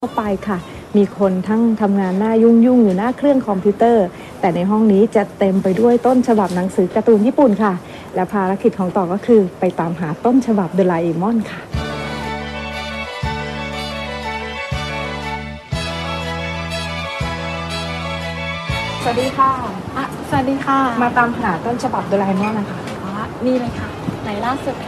เข้าไปค่ะ มีคนทั้งทำงานหน้ายุ่งยุ่งๆอยู่หน้าเครื่องคอมพิวเตอร์ แต่ในห้องนี้จะเต็มไปด้วยต้นฉบับหนังสือการ์ตูนญี่ปุ่นค่ะ และภารกิจของต่อก็คือไปตามหาต้นฉบับเดลาเอมอนค่ะ สวัสดีค่ะ อะ สวัสดีค่ะมาตามหาต้นฉบับเดลาเอมอนนะคะ อ๋อนี่เลยค่ะ ไหนล่าสุดค่ะ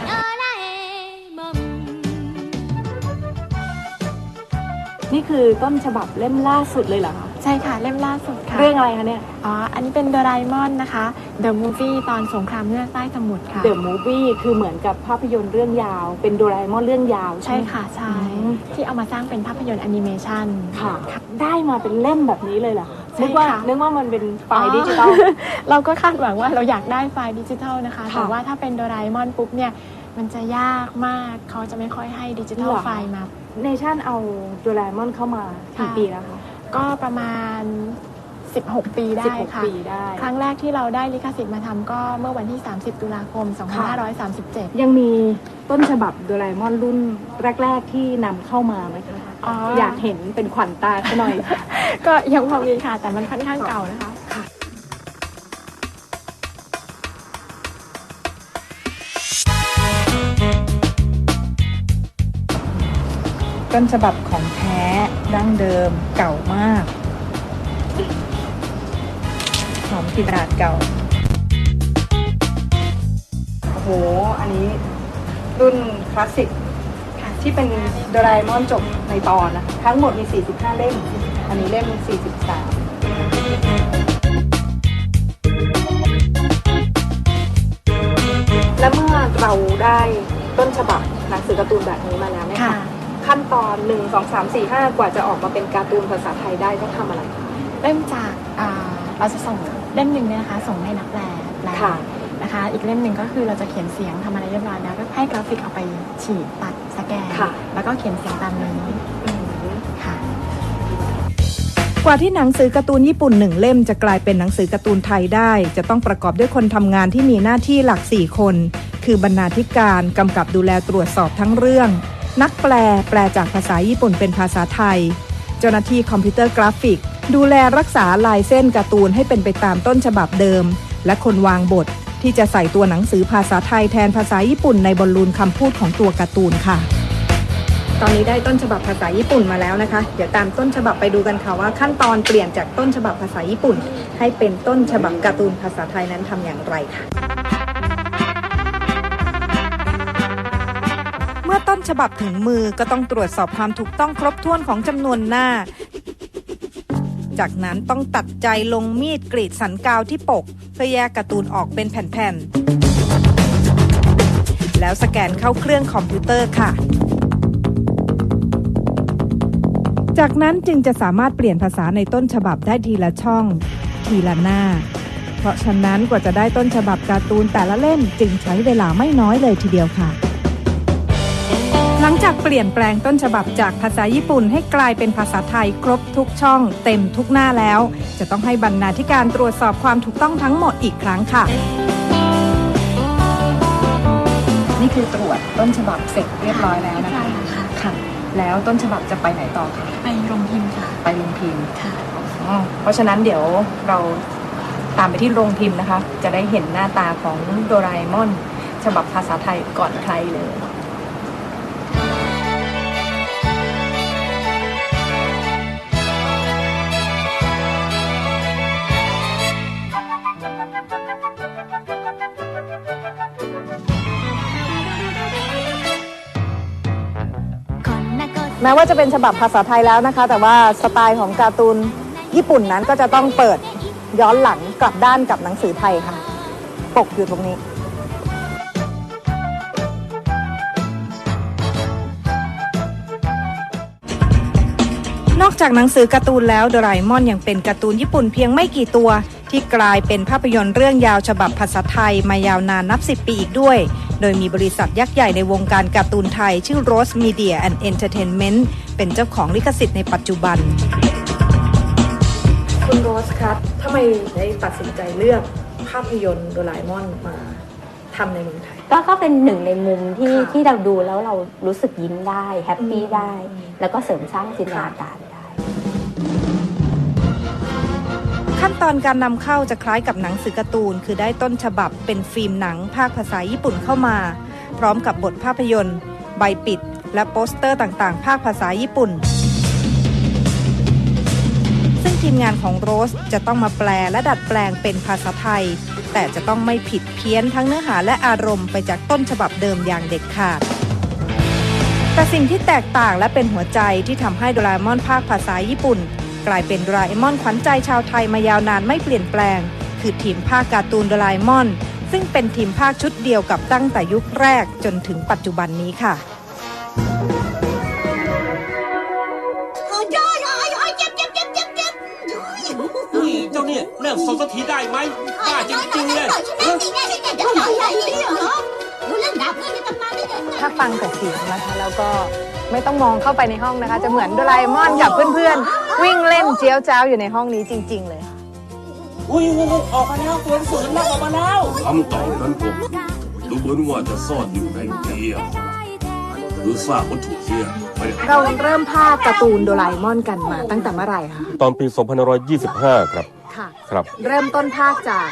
นี่คือต้นฉบับเล่มล่าสุดเลยเหรอคะใช่ค่ะเล่มล่าสุดค่ะ เรื่องอะไรคะเนี่ย อ๋อ อันนี้เป็นโดราเอมอนนะคะ The Movie ตอนสงครามเงือกใต้สมุทรค่ะ The Movie คือเหมือนกับภาพยนตร์เรื่องยาว เป็นโดราเอมอนเรื่องยาวใช่ใช่ไหม ค่ะใช่อืม ที่เอามาสร้างเป็นภาพยนตร์แอนิเมชัน ค่ะ ได้มาเป็นเล่มแบบนี้เลยเหรอคะใช่นึกว่าค่ะ นึกว่ามันเป็นไฟล์ดิจิตอล เราก็คาดหวังว่าเราอยากได้ไฟล์ดิจิทัลนะคะ ค่ะแต่ว่าถ้าเป็นโดราเอมอนปุ๊บเนี่ย มันจะยากมากเขาจะไม่ค่อยให้ดิจิทัลเหรอ ไฟล์มา เนชั่นเอาโดราเอมอนเข้ามากี่ค่ะ ปีแล้วคะ ก็ประมาณ 16 ปีได้16ค่ะปีได้ ครั้งแรกที่เราได้ลิขสิทธิ์มาทำก็เมื่อวันที่ 30 ตุลาคม2537 ยังมีต้นฉบับโดราเอมอนรุ่นแรก ๆ ที่นำเข้ามาไหมคะ อ๋ออ อยากเห็นเป็นขวัญตาซะหน่อย ก็ยังพอมีค่ะ แต่มันค่อนข้างเก่านะคะ ต้นฉบับของแท้ดั้งเดิมเก่ามากหอมกลิ่นกระดาษเก่า โอ้โห อันนี้รุ่นคลาสสิกที่เป็นโดราเอมอนจบในตอนนะคะทั้งหมดมี 45 เล่ม อันนี้เล่ม 43 และเมื่อเราได้ต้นฉบับหนังสือการ์ตูนแบบนี้มาแล้วเนี่ยค่ะค่ะ ขั้นตอน 1 2 3 4 5 กว่าจะออกมาเป็นการ์ตูนภาษาไทยได้ต้องทำอะไรคะเริ่มจากอ่าเราจะส่งเล่มหนึ่งเนี่ยนะคะ ส่งให้นักแปลแปลค่ะนะคะ อีกเล่มหนึ่งก็คือเราจะเขียนเสียงทำอะไรเรียบร้อยแล้วก็ให้กราฟิกเอาไปฉีดตัดสแกน ค่ะ แล้วก็เขียนเสียงตามนี้ค่ะ กว่าที่หนังสือการ์ตูนญี่ปุ่นหนึ่งเล่มจะกลายเป็นหนังสือการ์ตูนไทยได้ จะต้องประกอบด้วยคนทำงานที่มีหน้าที่หลัก 4 คน คือบรรณาธิการกำกับดูแลตรวจสอบทั้งเรื่อง นักแปลแปลจากภาษาญี่ปุ่นเป็นภาษาไทย เจ้าหน้าที่คอมพิวเตอร์กราฟิก ดูแลรักษาลายเส้นการ์ตูนให้เป็นไปตามต้นฉบับเดิม และคนวางบทที่จะใส่ตัวหนังสือภาษาไทยแทนภาษาญี่ปุ่นในบอลลูนคำพูดของตัวการ์ตูนค่ะ ตอนนี้ได้ต้นฉบับภาษาญี่ปุ่นมาแล้วนะคะ เดี๋ยวตามต้นฉบับไปดูกันค่ะว่าขั้นตอนเปลี่ยนจากต้นฉบับภาษาญี่ปุ่น ให้เป็นต้นฉบับการ์ตูนภาษาไทยนั้นทำอย่างไรค่ะ ฉบับถึงมือก็ต้องตรวจสอบความถูกต้องครบถ้วนของจำนวนหน้า จากนั้นต้องตัดใจลงมีดกรีดสันกาวที่ปก เพื่อแยกการ์ตูนออกเป็นแผ่นๆ แล้วสแกนเข้าเครื่องคอมพิวเตอร์ค่ะ จากนั้นจึงจะสามารถเปลี่ยนภาษาในต้นฉบับได้ทีละช่อง ทีละหน้าเพราะฉะนั้นกว่าจะได้ต้นฉบับการ์ตูนแต่ละเล่มจึงใช้เวลาไม่น้อยเลยทีเดียวค่ะ หลังจากเปลี่ยนแปลงต้นฉบับจากภาษาญี่ปุ่นให้กลายเป็นภาษาไทยครบทุกช่อง เต็มทุกหน้าแล้ว จะต้องให้บรรณาธิการตรวจสอบความถูกต้องทั้งหมดอีกครั้งค่ะ นี่คือตรวจต้นฉบับเสร็จเรียบร้อยแล้วนะคะค่ะค่ะแล้วต้นฉบับจะไปไหนต่อคะไปโรงพิมพ์ค่ะ ไปลงพิมพ์ค่ะ อ๋อเพราะฉะนั้นเดี๋ยวเราตามไปที่โรงพิมพ์นะคะ จะได้เห็นหน้าตาของโดราเอมอน ฉบับภาษาไทยก่อนใครเลย แม้ว่าจะเป็นฉบับภาษาไทยแล้วนะคะ แต่ว่าสไตล์ของการ์ตูนญี่ปุ่นนั้นก็จะต้องเปิดย้อนหลังกลับด้านกับหนังสือไทยค่ะ ปกอยู่ตรงนี้ นอกจากหนังสือการ์ตูนแล้วโดราเอมอนยังเป็นการ์ตูนญี่ปุ่นเพียงไม่กี่ตัว ที่กลายเป็นภาพยนตร์เรื่องยาวฉบับภาษาไทยมายาวนานนับ10ปีอีกด้วย โดยมีบริษัทยักษ์ใหญ่ในวงการการ์ตูนไทย ชื่อ Rose Media and Entertainment เป็นเจ้าของลิขสิทธิ์ในปัจจุบัน คุณโรสครับทำไมได้ตัดสินใจเลือกภาพยนตร์โดราเอมอนมาทำในเมืองไทย ก็ก็เป็นหนึ่งในมุมที่ค่ะที่เราดูแล้วเรารู้สึกยิ้มได้แฮปปี้ได้ แล้วก็เสริมสร้างจินตนาการ ขั้นตอนการนำเข้าจะคล้ายกับหนังสือการ์ตูน คือได้ต้นฉบับเป็นฟิล์มหนังภาคภาษาญี่ปุ่นเข้ามา พร้อมกับบทภาพยนตร์ ใบปิด และโปสเตอร์ต่างๆ ภาคภาษาญี่ปุ่น ซึ่งทีมงานของโรสจะต้องมาแปลและดัดแปลงเป็นภาษาไทย แต่จะต้องไม่ผิดเพี้ยนทั้งเนื้อหาและอารมณ์ไปจากต้นฉบับเดิมอย่างเด็ดขาดแต่สิ่งที่แตกต่างและเป็นหัวใจที่ทำให้โดราเอมอนภาคภาษาญี่ปุ่น กลายเป็นโดราเอมอนขวัญใจชาวไทยมายาวนานไม่เปลี่ยนแปลง คือทีมภาคการ์ตูนโดราเอมอน ซึ่งเป็นทีมภาคชุดเดียวกับตั้งแต่ยุคแรกจนถึงปัจจุบันนี้ค่ะโอ้ยโอ้ยโอ้ยโอ้ยเจ็บเจ็บเจ็บเจ็บเจ็บเฮ้ยเจ้าเนี่ยเลิกส่งสักทีได้ไหมบ้าจริงๆเลยฉันนี่ไงนี่ไงจะต่อยใหญ่เลยเหรอดูเล่นดาบเพื่อนจะทำมาได้ยังไงถ้าฟังแต่เสียงนะคะแล้วก็ไม่ต้องมองเข้าไปในห้องนะคะ จะเหมือนโดราเอมอนกับเพื่อนๆ วิ่งเล่นเจี๊ยวจ้าวอยู่ในห้องนี้จริง ๆ เลยค่ะอุ้ยอุ้ยอุ้ยออกมาแล้วตัวหนังสือแล้วออกมาแล้วคำตอบนั้นผมดูเหมือนว่าจะซ่อนอยู่ในเตียงหรือซากวัตถุเทียไม่ได้เราเริ่มภาคการ์ตูนโดราเอมอนกันมาตั้งแต่เมื่อไหร่คะตอนปี 2525 ครับ ค่ะ ครับ เริ่มต้นภาคจาก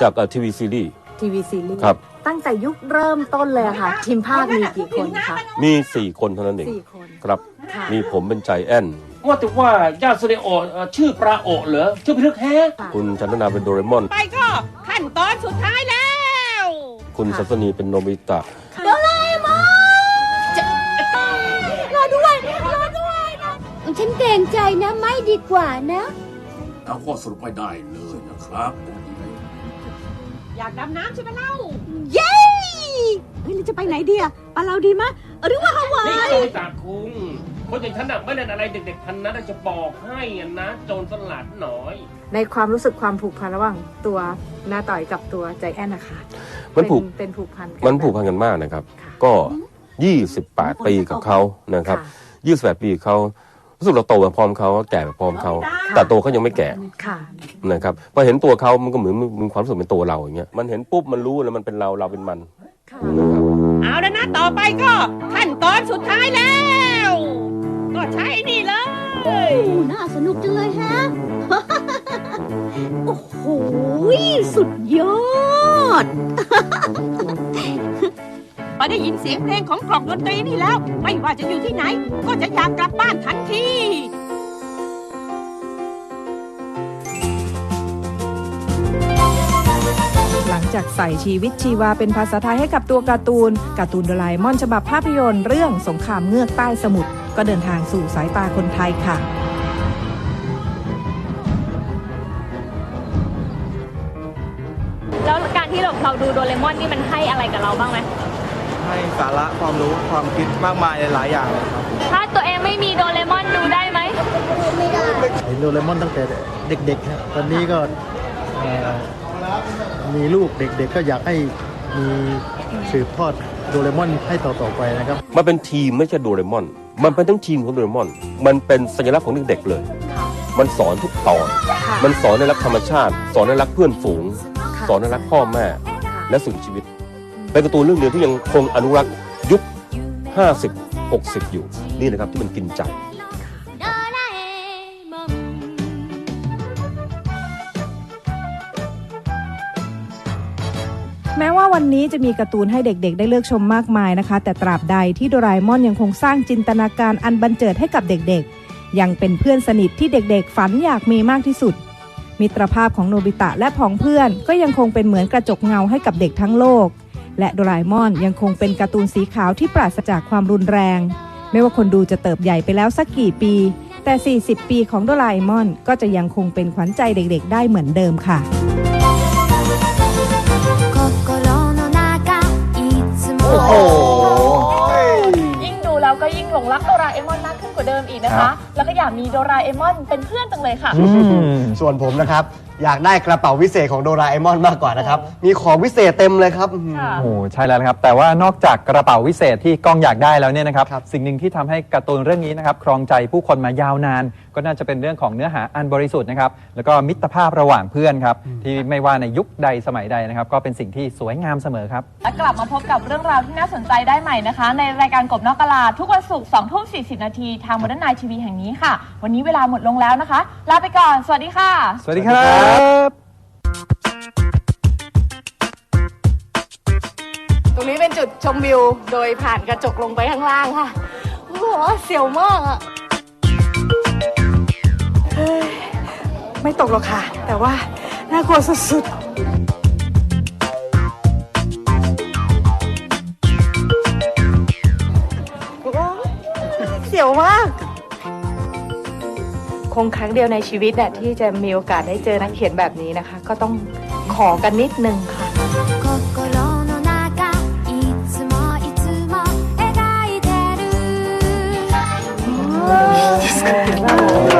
จากทีวีซีรีส์ทีวีซีรีส์ครับตั้งแต่ยุคเริ่มต้นเลยอะค่ะ ทีมภาคมีกี่คนคะมี 4 คนเท่านั้นเองสี่คน ครับ ค่ะ มีผมเป็นใจแอน ว่าแต่ว่าญาติเซเนโอเอ่อชื่อปลาโอะเหรอชื่อพิลึกแฮะคุณจันทนาเป็นโดเรมอน ไปก็ขั้นตอนสุดท้ายแล้ว คุณสัสนีเป็นโนบิตะโดราเอมอนรอด้วยรอด้วยนะฉันเกรงใจนะไม่ดีกว่านะเอาข้อสรุปไม่ได้เลยนะครับอยากดำน้ำใช่ไหมเล่า เย้เฮ้ยเราจะไปไหนดีอะปาเราดีมะหรือว่าฮาวานี่ย โนบิตะคุง คนอย่างฉันน่ะไม่เล่นอะไรเด็กๆพันนั้นจะบอกให้อะนะ โจรสลัดหน่อย ในความรู้สึกความผูกพันระหว่างตัวหน้าต่อยกับตัวใจแอนนะคะมันผูก เป็นเป็นผูกพันกัมันผูกพันกันมากนะครับ ค่ะก็ 28 ปีกับเขานะครับค่ะ28 ปีเขารู้สึกเราโตมาพร้อมเขาแก่มาพร้อมเขาแต่ตัวเขายังไม่แก่ค่ะ นะครับพอเห็นตัวเขามันก็เหมือนมีความรู้สึกเป็นตัวเราอย่างเงี้ยมันเห็นปุ๊บมันรู้แล้วมันเป็นเราเราเป็นมัน ค่ะนะครับเอาแล้วนะ ต่อไปก็ขั้นตอนสุดท้ายแล้วก็ ใช้นี่เลยน่าสนุกจังเลยฮะ โอ้โห สุดยอด พอได้ยินเสียงเพลงของกล่องดนตรีนี่แล้ว ไม่ว่าจะอยู่ที่ไหน ก็จะอยากกลับบ้านทันที หลังจากใส่ชีวิตชีวาเป็นภาษาไทยให้กับตัวการ์ตูน การ์ตูนโดราเอมอนฉบับภาพยนตร์เรื่องสงครามเงือกใต้สมุทร ก็เดินทางสู่สายตาคนไทยค่ะ แล้วการที่เราเราดูโดเรมอนนี่มันให้อะไรกับเราบ้างไหมให้สาระความรู้ความคิดมากมายหลายๆอย่างเลยครับถ้าตัวเองไม่มีโดเรมอนดูได้ไหมเห็นโดเรมอนตั้งแต่เด็กๆครับตอนนี้ก็เอ่อมีลูกเด็กๆก็อยากให้มีสืบทอดโดเรมอนให้ต่อๆไปนะครับมันเป็นทีมไม่ใช่โดเรมอน มันเป็นทั้งทีมของโดเรมอน มันเป็นสัญลักษณ์ของเด็กๆเลย มันสอนทุกตอน มันสอนให้รักธรรมชาติ สอนให้รักเพื่อนฝูง สอนให้รักพ่อแม่ และสิ่งชีวิต เป็นการ์ตูนเรื่องเดียวที่ยังคงอนุรักษ์ยุค 50 60 อยู่ นี่นะครับที่มันกินใจ แม้ว่าวันนี้จะมีการ์ตูนให้เด็กๆ ได้เลือกชมมากมายนะคะ แต่ตราบใดที่โดราเอมอนยังคงสร้างจินตนาการอันบันเจิดให้กับเด็กๆ ยังเป็นเพื่อนสนิทที่เด็กๆ ฝันอยากมีมากที่สุด มิตรภาพของโนบิตะและผองเพื่อน ก็ยังคงเป็นเหมือนกระจกเงาให้กับเด็กทั้งโลก และโดราเอมอนยังคงเป็นการ์ตูนสีขาวที่ปราศจากความรุนแรง ไม่ว่าคนดูจะเติบใหญ่ไปแล้วสักกี่ปี แต่ 40 ปีของโดราเอมอนก็จะยังคงเป็นขวัญใจเด็ก ๆ ได้เหมือนเดิมค่ะ แล้วก็อยากมีโดราเอมอนเป็นเพื่อนจังเลยค่ะส่วนผมนะครับ อยากได้กระเป๋าวิเศษของโดราเอมอนมากกว่านะครับ มีของวิเศษเต็มเลยครับ ค่ะ โอ้โหใช่แล้วนะครับ แต่ว่านอกจากกระเป๋าวิเศษที่กล้องอยากได้แล้วเนี่ยนะครับ สิ่งหนึ่งที่ทำให้การ์ตูนเรื่องนี้นะครับครองใจผู้คนมายาวนาน ก็น่าจะเป็นเรื่องของเนื้อหาอันบริสุทธิ์นะครับ แล้วก็มิตรภาพระหว่างเพื่อนครับ ที่ไม่ว่าในยุคใดสมัยใดนะครับ ก็เป็นสิ่งที่สวยงามเสมอครับ และกลับมาพบกับเรื่องราวที่น่าสนใจได้ใหม่นะคะ ในรายการกบนอกกะลา ทุกวันศุกร์2ทุ่ม40 นาที ทางม o ด r n น i ทีวีแห่งนี้ค่ะ วันนี้เวลาหมดลงแล้วนะคะ ลาไปก่อน สวัสดีค่ะ สวัสดีครับ ชมวิวโดยผ่านกระจกลงไปข้างล่างค่ะ โอ้โหเสียวมากอะไม่ตกหรอกค่ะ แต่ว่าน่ากลัวสุดๆเสียวมาก คงครั้งเดียวในชีวิตเนี่ยที่จะมีโอกาสได้เจอนักเขียนแบบนี้นะคะ ก็ต้องขอกันนิดนึงค่ะ É, tá